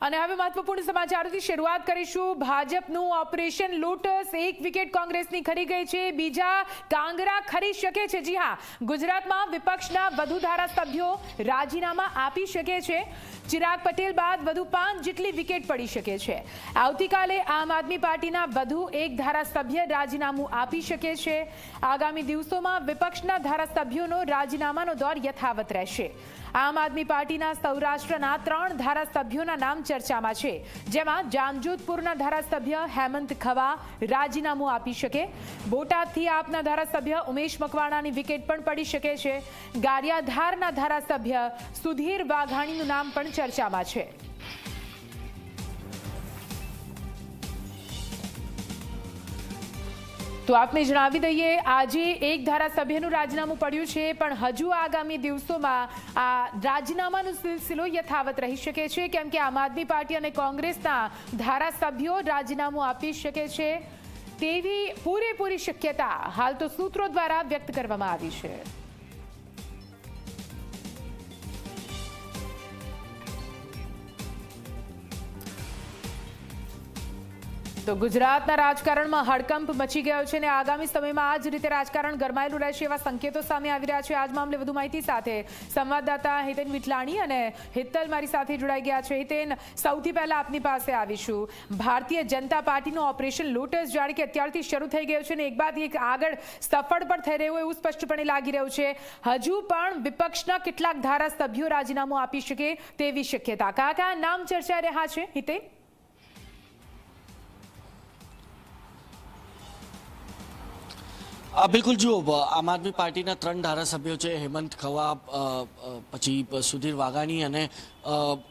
અને હવે મહત્વપૂર્ણ સમાચારોથી શરૂઆત કરીશું. ભાજપનું ઓપરેશન લોટસ, એક વિકેટ કોંગ્રેસની ખરી ગઈ છે, બીજા કાંગરા ખરી શકે છે. જી હા, ગુજરાતમાં વિપક્ષના વધુ ધારાસભ્યો રાજીનામા આપી શકે છે. ચિરાગ પટેલ બાદ વધુ પાંચ જેટલી વિકેટ પડી શકે છે. આવતીકાલે આમ આદમી પાર્ટીના વધુ એક ધારાસભ્ય રાજીનામું આપી શકે છે. આગામી દિવસોમાં વિપક્ષના ધારાસભ્યોનો રાજીનામાનો દોર યથાવત રહેશે. આમ આદમી પાર્ટીના સૌરાષ્ટ્રના ત્રણ ધારાસભ્યોના નામ ચર્ચામાં છે. જેમાં જામજોધપુરના ધારાસભ્ય હેમંત ખવા રાજીનામું આપી શકે. બોટાદથી આપના ધારાસભ્ય ઉમેશ મકવાણાની વિકેટ પણ પડી શકે છે. ગારિયાધારના ધારાસભ્ય સુધીર વાઘાણીનું નામ પણ ચર્ચામાં છે. તો આપને જણાવી દઈએ, આજે એક ધારાસભ્યનું રાજીનામું પડ્યું છે, પણ હજુ આગામી દિવસોમાં આ રાજીનામાનો સિલસિલો યથાવત રહી શકે છે, કેમ કે આમ આદમી પાર્ટી અને કોંગ્રેસના ધારાસભ્યો રાજીનામું આપી શકે છે. તેવી પૂરેપૂરી શક્યતા હાલ તો સૂત્રો દ્વારા વ્યક્ત કરવામાં આવી છે. તો ગુજરાતના રાજકારણમાં હડકંપ મચી ગયો છે અને આગામી સમયમાં આ જ રીતે રાજકારણ ગરમાયેલું રહેશે એવા સંકેતો સામે આવી રહ્યા છે. આજ મામલે વધુ માહિતી સાથે સંવાદદાતા હિતેન વિટલાણી અને હિત્તલ મારી સાથે જોડાઈ ગયા છે. હિતેન, સૌથી પહેલા આપની પાસે આવીશું. ભારતીય જનતા પાર્ટીનું ઓપરેશન લોટસ જાણે કે અત્યારથી શરૂ થઈ ગયું છે અને એક બાદ એક આગળ સફળ પણ થઈ રહ્યું એવું સ્પષ્ટપણે લાગી રહ્યું છે. હજુ પણ વિપક્ષના કેટલાક ધારાસભ્યો રાજીનામું આપી શકે તેવી શક્યતા. કયા કયા નામ ચર્ચાઈ રહ્યા છે? હિતેન? બિલકુલ, જુઓ આમ આદમી પાર્ટીના ત્રણ ધારાસભ્યો છે, હેમંત ખવા પછી સુધીર વાઘાણી અને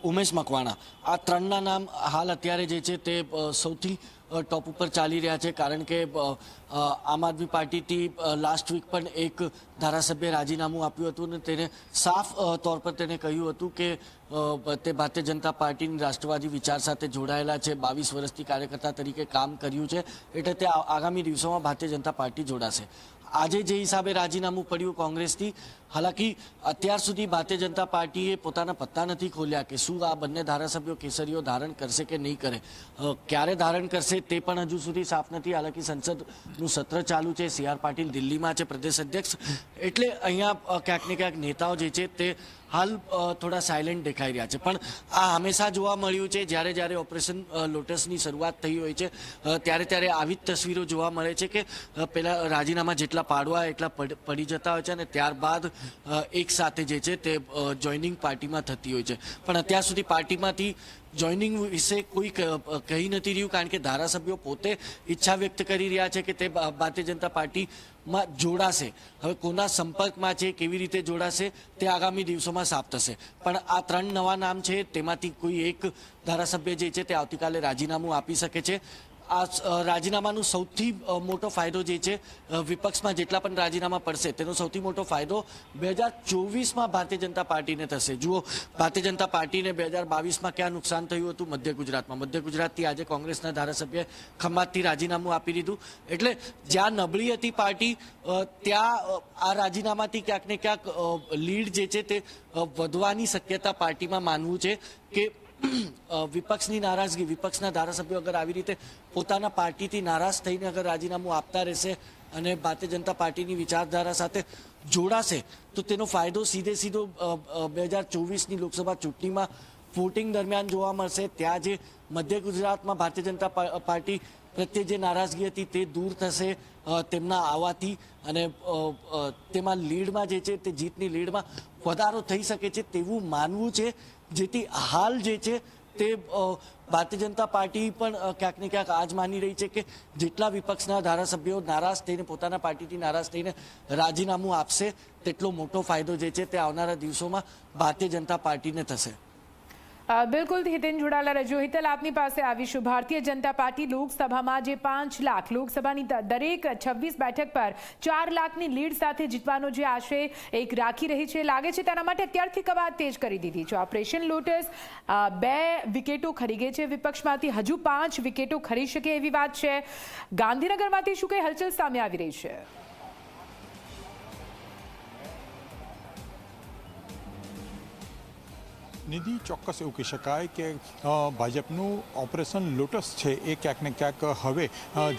ઉમેશ મકવાણા. આ ત્રણના નામ હાલ અત્યારે જે છે તે સૌથી ટોપ ઉપર ચાલી રહ્યા છે કારણ કે આમ આદમી પાર્ટીથી લાસ્ટ વીક પણ એક ધારાસભ્ય રાજીનામું આપ્યું હતું અને તેને સાફ તોર પર તેને કહ્યું હતું કે તે ભારતીય જનતા પાર્ટીની રાષ્ટ્રવાદી વિચાર સાથે જોડાયેલા છે, બાવીસ વર્ષથી કાર્યકર્તા તરીકે કામ કર્યું છે, એટલે તે આગામી દિવસોમાં ભારતીય જનતા પાર્ટી જોડાશે. આજે જે હિસાબે રાજીનામું પડ્યું કોંગ્રેસથી હાલાકી, અત્યાર સુધી ભારતીય જનતા પાર્ટીએ પોતાના પત્તા નથી ખોલ્યા કે શું આ બંને ધારાસભ્યો કેસરીઓ ધારણ કરશે કે નહીં કરે. ક્યારે ધારણ કરશે તે પણ હજુ સુધી સાફ નથી. હાલાકી સંસદનું સત્ર ચાલુ છે. સી આર પાટીલ દિલ્હીમાં છે, પ્રદેશ અધ્યક્ષ. એટલે અહીંયા ક્યાંક ને ક્યાંક નેતાઓ જે છે તે હાલ થોડા સાયલેન્ટ દેખાઈ રહ્યા છે. પણ આ હંમેશા જોવા મળ્યું છે, જ્યારે જ્યારે ઓપરેશન લોટસની શરૂઆત થઈ હોય છે ત્યારે ત્યારે આવી જ તસવીરો જોવા મળે છે કે પહેલાં રાજીનામા જેટલા પાડવા, એટલા પડી જતા હોય છે અને ત્યારબાદ એક સાથે જે છે તે જોઈનિંગ પાર્ટીમાં થતી હોય છે. પણ અત્યાર સુધી પાર્ટીમાંથી જોઈનિંગ વિશે કોઈ કહી નથી રહ્યું કારણ કે ધારાસભ્યો પોતે ઈચ્છા વ્યક્ત કરી રહ્યા છે કે તે ભારતીય જનતા પાર્ટીમાં જોડાશે. હવે કોના સંપર્કમાં છે, કેવી રીતે જોડાશે, તે આગામી દિવસોમાં સાફ થશે. પણ આ ત્રણ નવા નામ છે, તેમાંથી કોઈ એક ધારાસભ્ય જે છે તે આવતીકાલે રાજીનામું આપી શકે છે. આ રાજીનામાનું સૌથી મોટો ફાયદો જે છે વિપક્ષમાં જેટલા પણ રાજીનામા પડશે તેનો સૌથી મોટો ફાયદો બે હજાર ચોવીસમાં ભારતીય જનતા પાર્ટીને થશે. જુઓ, ભારતીય જનતા પાર્ટીને બે હજાર બાવીસમાં ક્યાં નુકસાન થયું હતું? મધ્ય ગુજરાતમાં. મધ્ય ગુજરાતથી આજે કોંગ્રેસના ધારાસભ્ય ખંભાતથી રાજીનામું આપી દીધું. એટલે જ્યાં નબળી હતી પાર્ટી ત્યાં આ રાજીનામાથી ક્યાંક ને ક્યાંક લીડ જે છે તે વધવાની શક્યતા પાર્ટીમાં માનવું છે કે વિપક્ષની નારાજગી, વિપક્ષના ધારાસભ્યો અગર આવી રીતે પોતાના પાર્ટીથી નારાજ થઈને અગર રાજીનામું આપતા રહેશે અને ભારતીય જનતા પાર્ટીની વિચારધારા સાથે જોડાશે, તો તેનો ફાયદો સીધે સીધો બે હજાર ચોવીસની લોકસભા ચૂંટણીમાં વોટિંગ દરમિયાન જોવા મળશે. ત્યાં જે મધ્ય ગુજરાતમાં ભારતીય જનતા પાર્ટી પ્રત્યે જે નારાજગી હતી તે દૂર થશે તેમના આવવાથી અને તેમાં લીડમાં જે છે તે જીતની લીડમાં વધારો થઈ શકે છે તેવું માનવું છે. જેથી હાલ જે છે તે ભારતીય જનતા પાર્ટી પણ ક્યાંક ને ક્યાંક આજ માની રહી છે કે જેટલા વિપક્ષના ધારાસભ્યો નારાજ થઈને, પોતાના પાર્ટીથી નારાજ થઈને રાજીનામું આપશે, તેટલો મોટો ફાયદો જે છે તે આવનારા દિવસોમાં ભારતીય જનતા પાર્ટીને થશે. બિલકુલ હિતેન જોડાલા રજૂ. હિતલ, આપની પાસે આવીશું ભારતીય જનતા પાર્ટી લોકસભામાં જે પાંચ લાખ, લોકસભાની દરેક છવ્વીસ બેઠક પર ચાર લાખની લીડ સાથે જીતવાનો જે આશય એક રાખી રહી છે, લાગે છે તેના માટે અત્યારથી કવાત તેજ કરી દીધી છે. ઓપરેશન લોટસ બે વિકેટો ખરી ગઈ છે વિપક્ષમાંથી. હજુ પાંચ વિકેટો ખરી શકે એવી વાત છે. ગાંધીનગરમાંથી શું કઈ હલચલ સામે આવી રહી છે? નિધિ ચોક્કસ એવું કહી શકાય કે ભાજપનું ઓપરેશન લોટસ છે એ ક્યાંક ને ક્યાંક હવે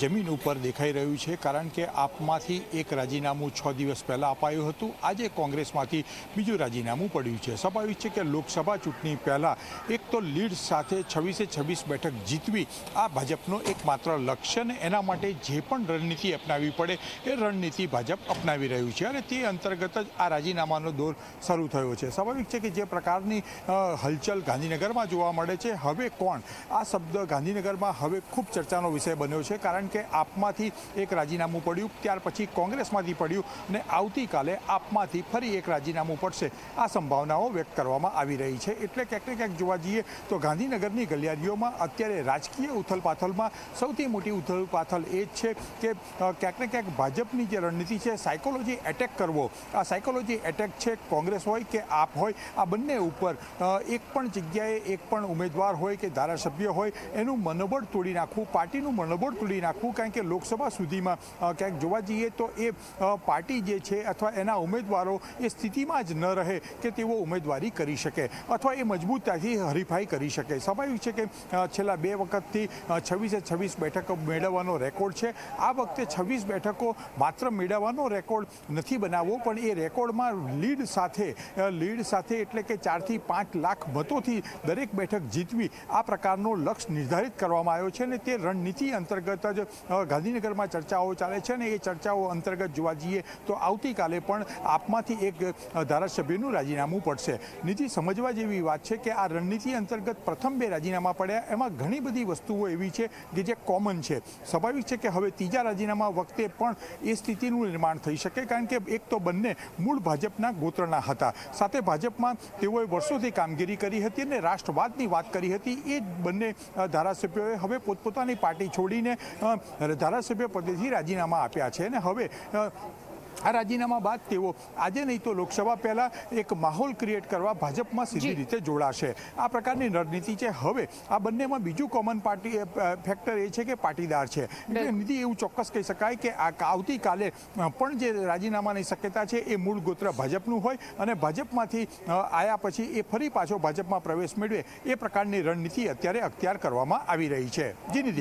જમીન ઉપર દેખાઈ રહ્યું છે કારણ કે આપમાંથી એક રાજીનામું છ દિવસ પહેલાં અપાયું હતું. આજે કોંગ્રેસમાંથી બીજું રાજીનામું પડ્યું છે. સ્વાભાવિક છે કે લોકસભા ચૂંટણી પહેલાં એક તો લીડ સાથે છવ્વીસે છવ્વીસ બેઠક જીતવી આ ભાજપનો એકમાત્ર લક્ષ્ય ને એના માટે જે પણ રણનીતિ અપનાવવી પડે એ રણનીતિ ભાજપ અપનાવી રહ્યું છે અને તે અંતર્ગત જ આ રાજીનામાનો દોર શરૂ થયો છે. સ્વાભાવિક છે કે જે પ્રકારની હલચલ ગાંધીનગરમાં જોવા મળે છે. હવે કોણ? આ શબ્દ ગાંધીનગરમાં હવે ખૂબ ચર્ચાનો વિષય બન્યો છે કારણ કે આપમાંથી એક રાજીનામું પડ્યું, ત્યાર પછી કોંગ્રેસમાંથી પડ્યું અને આવતીકાલે આપમાંથી ફરી એક રાજીનામું પડશે. આ સંભાવનાઓ વ્યક્ત કરવામાં આવી રહી છે. એટલે ક્યાંક ને ક્યાંક જોવા જઈએ તો ગાંધીનગરની ગલિયારીઓમાં અત્યારે રાજકીય ઉથલપાથલમાં સૌથી મોટી ઉથલપાથલ એ જ છે કે ક્યાંક ને ક્યાંક ભાજપની જે રણનીતિ છે, સાયકોલોજી એટેક કરવો. આ સાયકોલોજી એટેક છે કોંગ્રેસ હોય કે આપ હોય, આ બંને ઉપર એક પણ જગ્યાએ એક પણ ઉમેદવાર હોય કે ધારાસભ્ય હોય, એનું મનોબળ તોડી નાખવું, પાર્ટીનું મનોબળ તોડી નાખવું, કારણ કે લોકસભા સુધીમાં ક્યાંક જોવા જઈએ તો એ પાર્ટી જે છે અથવા એના ઉમેદવારો એ સ્થિતિમાં જ ન રહે કે તેઓ ઉમેદવારી કરી શકે અથવા એ મજબૂતાથી હરીફાઈ કરી શકે. સ્વાભાવિક છે કે છેલ્લા બે વખતથી છવ્વીસે છવ્વીસ બેઠકો મેળવવાનો રેકોર્ડ છે. આ વખતે છવ્વીસ બેઠકો માત્ર મેળવવાનો રેકોર્ડ નથી બનાવવો, પણ એ રેકોર્ડમાં લીડ સાથે લીડ સાથે એટલે કે ચારથી પાંચ લાખ મતોથી દરેક બેઠક જીતવી આ પ્રકારનો લક્ષ્ય નિર્ધારિત કરવામાં આવ્યો છે અને તે રણનીતિ અંતર્ગત જ ગાંધીનગરમાં ચર્ચાઓ ચાલે છે અને એ ચર્ચાઓ અંતર્ગત જોવા જઈએ તો આવતીકાલે પણ આપમાંથી એક ધારાસભ્યનું રાજીનામું પડશે. નીતિ સમજવા જેવી વાત છે કે આ રણનીતિ અંતર્ગત પ્રથમ બે રાજીનામા પડ્યા. એમાં ઘણી બધી વસ્તુઓ એવી છે કે જે કોમન છે. સ્વાભાવિક છે કે હવે ત્રીજા રાજીનામા વખતે પણ એ સ્થિતિનું નિર્માણ થઈ શકે, કારણ કે એક તો બંને મૂળ ભાજપના ગોત્રના હતા. સાથે ભાજપમાં તેઓએ વર્ષોથી કામગીરી કરી હતી અને રાષ્ટ્રવાદની વાત કરી હતી, એ બંને ધારાસભ્યોએ હવે પોતપોતાની પાર્ટી છોડીને ધારાસભ્ય પદેથી રાજીનામા આપ્યા છે. અને હવે આ રાજીનામા બાદ તેઓ આજે નહીં તો લોકસભા પહેલા એક માહોલ ક્રિએટ કરવા ભાજપમાં સીધી રીતે જોડાશે. આ પ્રકારની રણનીતિ છે. હવે આ બંનેમાં બીજું કોમન પાર્ટી ફેક્ટર એ છે કે પાટીદાર છે. એટલે નીતિ એવું ચોક્કસ કહી શકાય કે આ આવતીકાલે પણ જે રાજીનામાની શક્યતા છે એ મૂળ ગોત્ર ભાજપનું હોય અને ભાજપમાંથી આવ્યા આયા પછી એ ફરી પાછો ભાજપમાં પ્રવેશ મેળવે એ પ્રકારની રણનીતિ અત્યારે અખ્તિયાર કરવામાં આવી રહી છે. જી નિધિ